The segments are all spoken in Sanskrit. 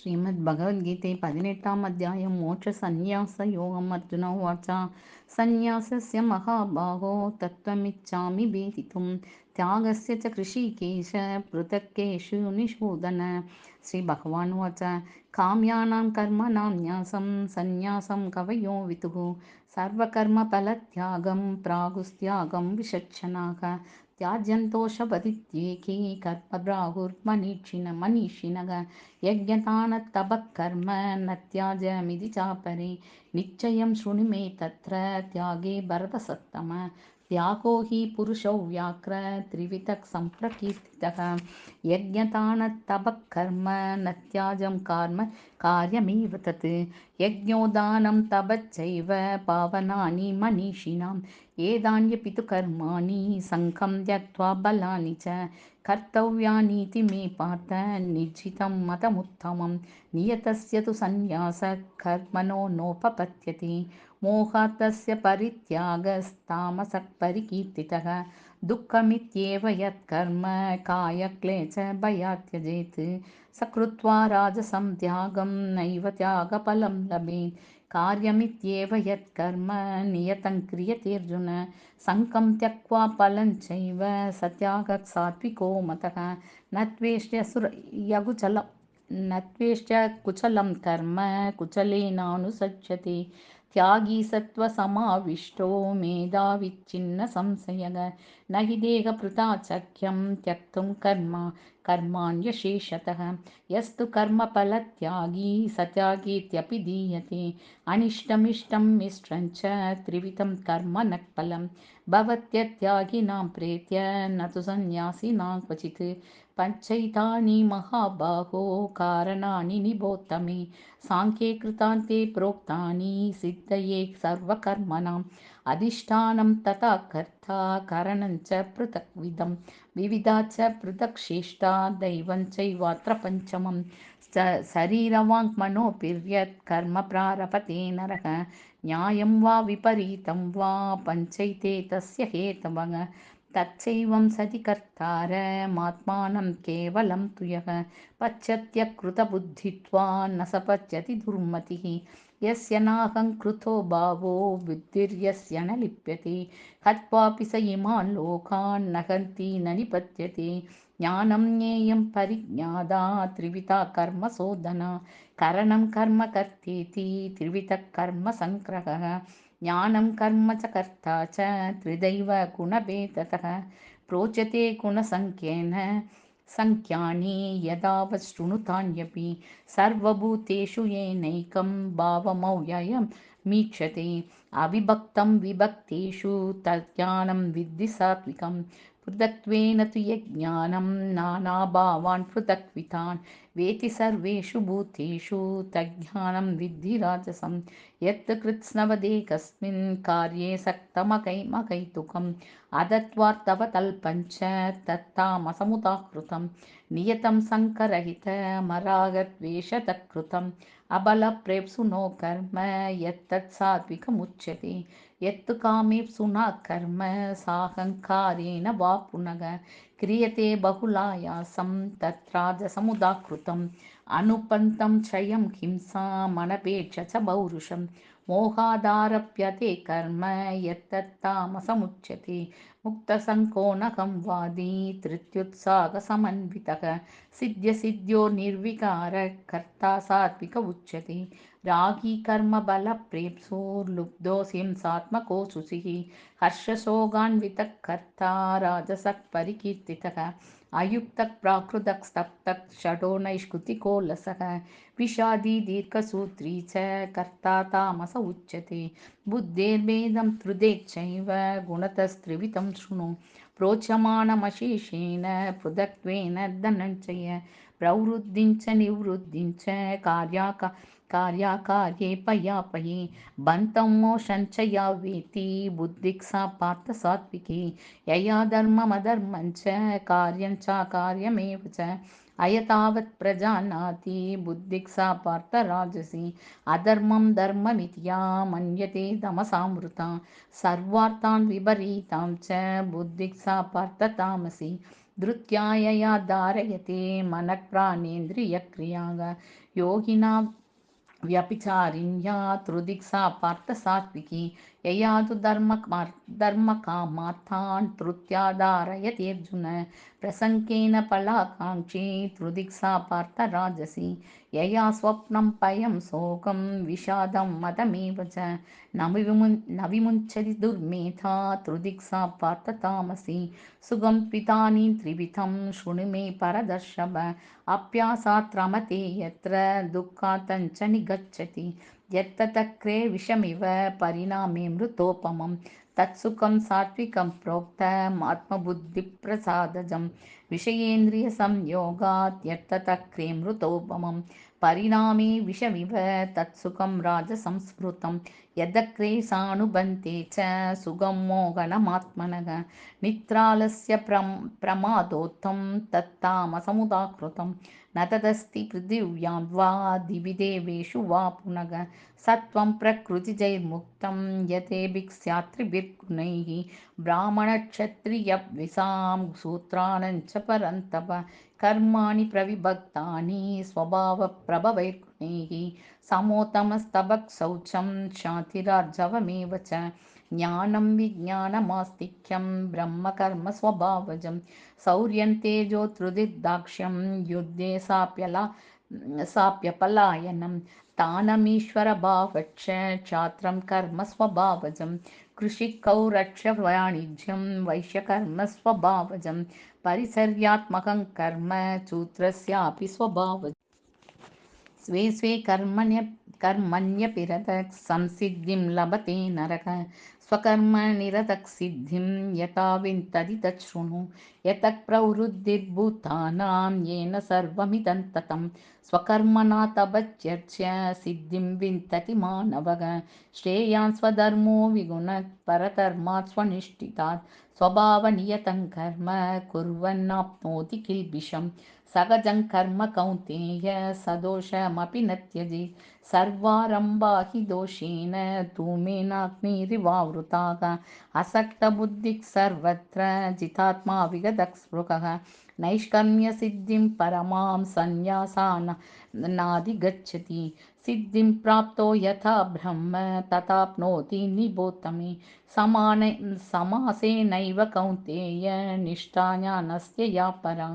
ஸ்ரீமத் பகவத்கீதை பதினெட்டாம் அத்தியாயம். மோட்ச சந்நியாச யோகம். அர்ஜுன உவாச்சா. சந்நியாசஸ்ய மகாபாகோ தத்துவமிச்சாமி பீதித்தும். त्यागस्य च कृषिकेश पृथक्केषु निषूदन श्रीभगवान् उवाच काम्यानां कर्मणां न्यासं सन्न्यासं कवयो विदुः सर्वकर्मफलत्यागं प्रागुस्त्यागं विचक्षणाः। त्याज्यन्तोषपरित्येके कर्मप्राहुर्मनीषिण मनीषिणः। यज्ञदानतपः कर्म न त्याज्यमिति चापरे। निश्चयं शृणु मे तत्र त्यागे भरतसत्तम त्यागो हि पुरुषो व्याघ्र त्रिविधः सम्प्रकीर्तितः यज्ञदानतपः कर्म न त्याजं कर्म कार्यमेव तत् यज्ञोदानं तपश्चैव पावनानि मनीषिणां एतान्यपि तु कर्माणि सङ्घं त्यक्त्वा बलानि च कर्तव्यानीति मे पार्थ निर्जितं मतमुत्तमं नियतस्य तु सन्न्यासः कर्मणो नोपपद्यते मोहात्तस्य परित्यागस्तामसः परिकीर्तितः दुःखमित्येव यत्कर्म कायक्लेशभयात् त्यजेत् स कृत्वा राजसं त्यागं नैव त्यागफलं लभेत्। कार्यमित्येव यत्कर्म नियतं क्रियतेऽर्जुन सङ्कं त्यक्त्वा फलं चैव स त्यागः सात्विको मतः। न त्वेष्ट्यसुरयकुचलं न त्वेष्ट्य कुचलं कर्म कुचलेनानुसज्जते त्यागी सत्त्वसमाविष्टो मेधाविच्छिन्नसंशयः न हि देहभृताशक्यं त्यक्तुं कर्म कर्माण्यशेषतः। यस्तु कर्मफलत्यागी स त्यागीत्यपि दीयते। अनिष्टमिष्टं मिश्रं च त्रिविधं कर्म न फलं भवत्यत्यागिनां प्रेत्य न तु सन्न्यासिनां क्वचित्। पञ्चैतानि महाबाहो कारणानि निबोध मे साङ्ख्ये कृतान्ते प्रोक्तानि सिद्धये सर्वकर्मणाम्। अधिष्ठानं तथा कर्ता करणं च पृथक्विधं विविधा च पृथक् स शरीरवाङ्मनोभिर्यत् कर्म प्रारभते नरः न्यायं वा विपरीतं वा पञ्चैते तस्य हेतवः। तच्चैवं सति कर्तारमात्मानं केवलं तु यः न स पश्यति दुर्मतिः। यस्य नाहङ्कृतो भावो बुद्धिर्यस्य न लिप्यते। हत्वापि स इमान् लोकान् न हन्ति न निपत्यते ज्ञानं ज्ञेयं परिज्ञादा त्रिविधा कर्मसोधना करणं कर्म कर्तेति त्रिविधः कर्मसङ्ग्रहः ज्ञानं कर्म च कर्ता च त्रिदैव गुणभेदतः प्रोच्यते गुणसङ्ख्येन सङ्ख्यानि यदावत् शृणुतान्यपि सर्वभूतेषु येनैकं भावमव्ययं मीक्षते अविभक्तं विभक्तेषु तज्ज्ञानं विद्धि सात्विकं पृथक्त्वेन तु यज्ञानं नानाभावान् पृथक्वितान्। वेति सर्वेषु भूतेषु तज्ज्ञानं विद्धि राजसं। यत् कृत्स्नवदेकस्मिन् कार्ये सक्तमकैमकैतुकम्। अदत्वार्थवतल्पञ्च तत्तामसमुदाहृतं नियतं सङ्करहितमरागद्वेषतः कृतम् अबलप्रेप्सुनो कर्म यत्तत् यत्तु कामेप्सुना कर्म साहङ्कारेण वा पुनः क्रियते बहुलायासं तत्राजसमुदाहृतम् अनुपन्तं क्षयं हिंसामनपेक्ष च पौरुषं मोहादारभ्यते कर्म यत्तत्तामसमुच्यते मुक्तसङ्कोणकं वादी धृत्युत्साहसमन्वितः सिद्ध्यसिद्ध्यो निर्विकारः कर्ता सात्विक उच्यते रागी कर्मबलप्रेप्सुर्लुब्धो हिंसात्मको शुचिः हर्षशोगान्वितः कर्ता राजसः परिकीर्तितः अयुक्तः प्राकृतस्तप्तः षडो नैष्कृतिको लसः विषादी दीर्घसूत्री च कर्ता तामस उच्यते। बुद्धेर्भेदं त्रिदेच्छैव गुणतस्त्रिविधं शृणु। प्रोच्यमाणमशेषेण पृथक्त्वेन धनञ्जय। प्रवृद्धिं च निवृत्तिं च कार्याका कार्याकार्ये पयापये बन्तं मोशं च या वेति बुद्धिः सा पार्थ सात्विकी यया धर्ममधर्मं च कार्यं चाकार्यमेव च अयतावत् प्रजानाति बुद्धिः सा पार्थ राजसी अधर्मं धर्ममिति या मन्यते तमसामृता सर्वार्थान् विपरीतां च बुद्धिः सा पार्थ तामसी धृत्यायया धारयते मनः प्राणेन्द्रियक्रियाः వ్యభిచారిణ్యా త్రుదిక్సా పార్థ సాత్వికి యయాదు ధర్మ ధర్మ కామార్థాన్ తృత్యాధారయతేర్జున ప్రసంకేన ఫలాకాంక్షి త్రుదిక్సా పార్థ రాజసి యయా స్వప్నం పయం శోకం విషాదం మదమేవ చ నవిముంచది దుర్మేధా త్రుదిక్సా పార్థ తామసి సుగం పితాని త్రివిధం శృణు మే పరదర్శవ అప్యాసాత్రమతే యత్ర దుఃఖాతంచ నిగ निगच्छति यत्ततक्रे विषमिव परिणामे मृतोपमं। तत्सुखं सात्विकं प्रोक्तमात्मबुद्धिप्रसादजं विषयेन्द्रियसंयोगात् यत्ततक्रे मृतोपमं। परिणामे विषमिव तत्सुखं राजसंस्मृतं सानुबन्धे च सुगं मोहनमात्मनः नित्रालस्य प्रम् प्रमादोत्थं तत्तामसमुदाकृतं। न तदस्ति पृथिव्यां वा दिवि देवेषु वा पुनः सत्त्वं प्रकृतिजैर्मुक्तं यथेभिस्यात्रिभिर्गुणैः ब्राह्मणक्षत्रियविसां सूत्राणञ्च परन्तप कर्माणि प्रविभक्तानि स्वभावप्रभवैर्गुणैः समोत्तमस्तबक् शौचं शान्तिरार्जवमेव च ज्ञानं विज्ञानमास्तिक्यं ब्रह्मकर्मस्वभावजं शौर्यं तेजोत्रुदिर्दाक्ष्यं युद्धे साप्यला साप्यपलायनं तानमीश्वरभावच्च क्षात्रं कर्मस्वभावजं कृषिकौरक्षवाणिज्यं वैश्यकर्मस्वभावजं परिचर्यात्मकं कर्म शूद्रस्यापि स्वभावजम् स्वे स्वे कर्मण्य कर्मण्यपिरतः संसिद्धिं लभते नरक। स्वकर्मनिरतः सिद्धिं यथा विन्तति तच्छृणु यतः प्रवृत्तिर्भूतानां येन सर्वमिदं ततं स्वकर्मणा तपत्यर्च्य सिद्धिं विन्तति मानवः श्रेयान् स्वधर्मो विगुणः परधर्मात् स्वनिष्ठितात्। स्वभावनियतं कर्म कुर्वन्नाप्नोति किल्बिषम् सहजं कर्म कौन्तेय सदोषमपि न त्यजे सर्वारम्भा हि दोषेण धूमेनाग्निरिवावृताः। असक्तबुद्धिः सर्वत्र जितात्मा विगतः स्पृहः। नैष्कर्म्यसिद्धिं परमां सन्न्यासान् नाधिगच्छति। सिद्धिं प्राप्तो यथा ब्रह्म तथाप्नोति निबोधमे समान समासेनैव कौन्तेय निष्ठा ज्ञानस्य या परा।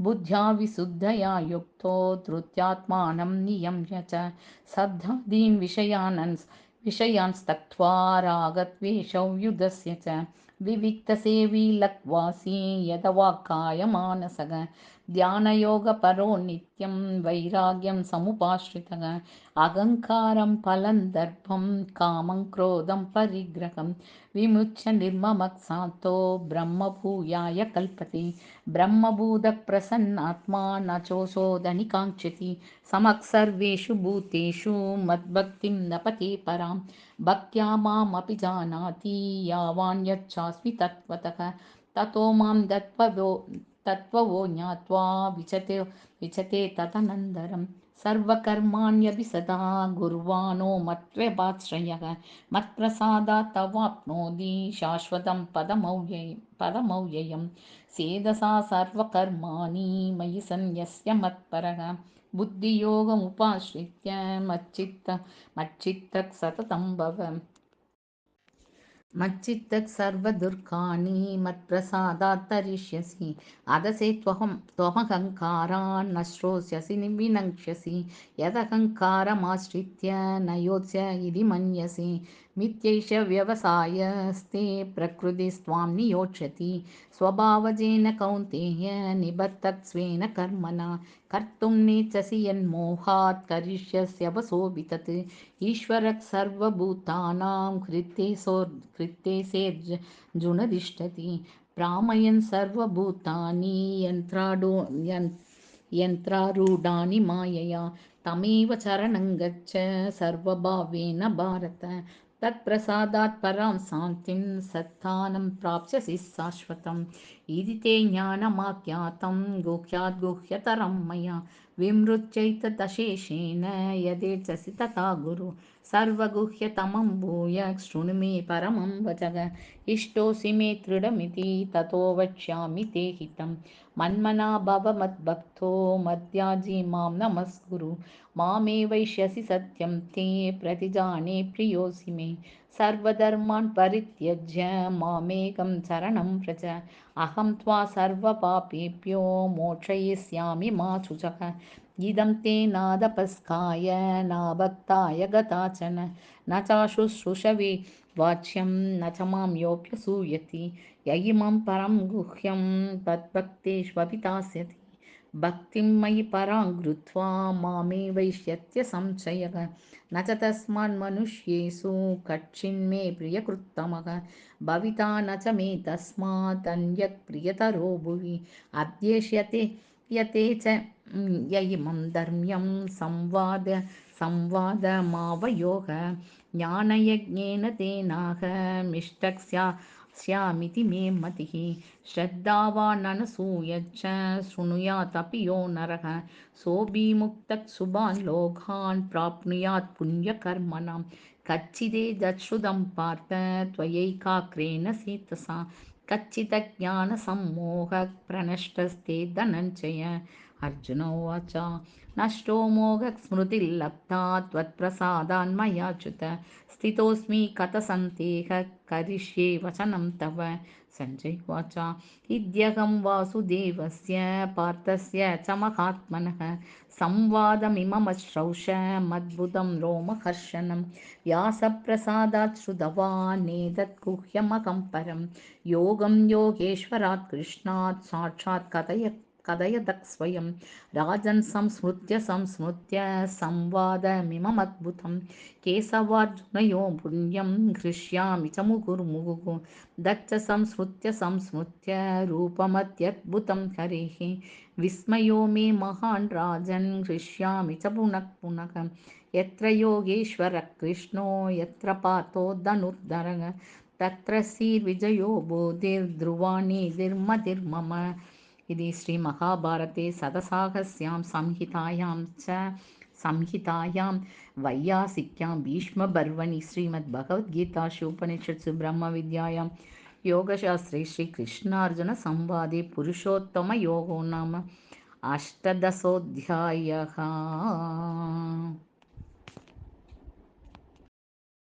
बुद्ध्या विशुद्धया युक्तो धृत्यात्मानं नियम्य च। शब्दादीन् विषयान् विषयान्स्तक्त्वा रागद्वेषौ युधस्य च विविक्तसेवी लक्वासी यदवाक्कायमानसः ध्यानयोगपरो नित्यं वैराग्यं समुपाश्रितः। अहङ्कारं फलं दर्भं कामं क्रोधं परिग्रहं। विमुच्य निर्ममक्सान्तो ब्रह्मभूयाय कल्पते। ब्रह्मभूतप्रसन्नात्मा न चोषोदनि काङ्क्षति समक् सर्वेषु भूतेषु मद्भक्तिं नपते परां भक्त्या मामपि जानाति यावान् यच्छास्मि तत्त्वतः। ततो मां दत्त्ववो तत्त्ववो ज्ञात्वा विचते विचते तदनन्दरं सर्वकर्माण्यपि सदा गुर्वाणो मत्व्यपाश्रयः मत्प्रसादात् तवाप्नोति शाश्वतं पदमव्ययं पदमव्ययं। सेदसा सर्वकर्माणि मयि सन्न्यस्य मत्परः। बुद्धियोगमुपाश्रित्य मच्चित्त मच्चित्तः सततं भव मच्चित्तः सर्वदुर्गाणि मत्प्रसादात् तरिष्यसि अदसे त्वहं त्वमहङ्कारान् न श्रोष्यसि विनङ्क्ष्यसि यदहङ्कारमाश्रित्य न योत्स्य इति मन्यसि मिथ्यैष व्यवसायस्ते प्रकृतिस्त्वां नियोक्ष्यति स्वभावजेन कौन्तेय निबद्धस्वेन कर्मणा। कर्तुं नेच्छसि यन्मोहात् करिष्यस्य वसोऽपि तत् ईश्वरः सर्वभूतानां हृत्तेसोर् हृत्तेसेर्जुनतिष्ठति भ्रामयन् सर्वभूतानि यन्त्राडो यन्त्रारूढानि मायया। तमेव शरणं गच्छ सर्वभावेन भारत तत्प्रसादात् परां शान्तिं सत्थानं प्राप्स्यसि शाश्वतम्। इति ते ज्ञानमाख्यातं गुह्याद् गुह्यतरं मया। विमृच्यैतदशेषेण यदेच्छसि तथा गुरु सर्वगुह्यतमं भूय शृणु मे परमं वचः इष्टोऽसि मे दृढमिति ततो वक्ष्यामि ते हितं। मन्मना भव मद्भक्तो मद्याजी मां नमस्कुरु। मामे वैश्यसि सत्यं ते प्रतिजाने प्रियोऽसि मे। सर्वधर्मान् परित्यज्य मामेकं शरणं व्रज। अहं त्वा सर्वपापेभ्यो मोक्षयिष्यामि मा शुचः इदं ते नादपस्काय न भक्ताय गताचन। न चाशुश्रूषवे वाच्यं न च मां योऽभ्यसूयति य इमं परं गुह्यं तद्भक्तेष्वभिधास्यति भक्तिं मयि परां कृत्वा मामे वैष्यत्य संशयः। न च तस्मान्मनुष्येषु कच्छिन्मे प्रियकृत्तमः। भविता न च मे तस्मात् अन्यत् प्रियतरो भुवि। अध्येष्यते यते च य इमं धर्म्यं संवाद संवादमावयोः ज्ञानयज्ञेन तेनाहमिष्टक्स्या स्यामिति मे मतिः श्रद्धावाननसूयच्च शृणुयादपि यो नरः सोऽभिमुक्तः शुभान् लोकान् प्राप्नुयात् पुण्यकर्मणां कच्चिदेतच्छ्रुतं पार्थ त्वयैकाग्रेण चेतसा कच्चिदज्ञानसम्मोहः प्रणष्टस्ते धनञ्जय। अर्जुन उवाच नष्टो मोहस्मृतिर्लब्धा त्वत्प्रसादान्मयाच्युत। स्थितोऽस्मि कथसन्देहः करिष्ये वचनं तव सञ्जय उवाच इद्यहं वासुदेवस्य पार्थस्य च महात्मनः। संवादमिममश्रौष मद्भुतं रोमहर्षणं व्यासप्रसादात् श्रुतवानेतद्गुह्यमहं परं। योगं योगेश्वरात् कृष्णात् साक्षात् कथय कथयतः स्वयं। राजन् संस्मृत्य संस्मृत्य संवादमिममद्भुतं। केशवार्जुनयो पुण्यं हृष्यामि च मुहुर्मुहुः दच्च संस्मृत्य संस्मृत्य रूपमत्यद्भुतं हरेः। विस्मयो मे महान् राजन् हृष्यामि च पुनः पुनः। यत्र योगेश्वरः कृष्णो यत्र पार्थो धनुर्धरः तत्र श्रीर्विजयो बोधिर्ध्रुवाणीधिर्मतिर्मम इति श्रीमहाभारते सदसाहस्यां संहितायां च संहितायां वैयासिक्यां भीष्मपर्वणि श्रीमद्भगवद्गीतासु उपनिषत्सु ब्रह्मविद्यायां योगशास्त्रे श्रीकृष्णार्जुनसंवादे पुरुषोत्तमयोगो नाम अष्टदशोऽध्यायः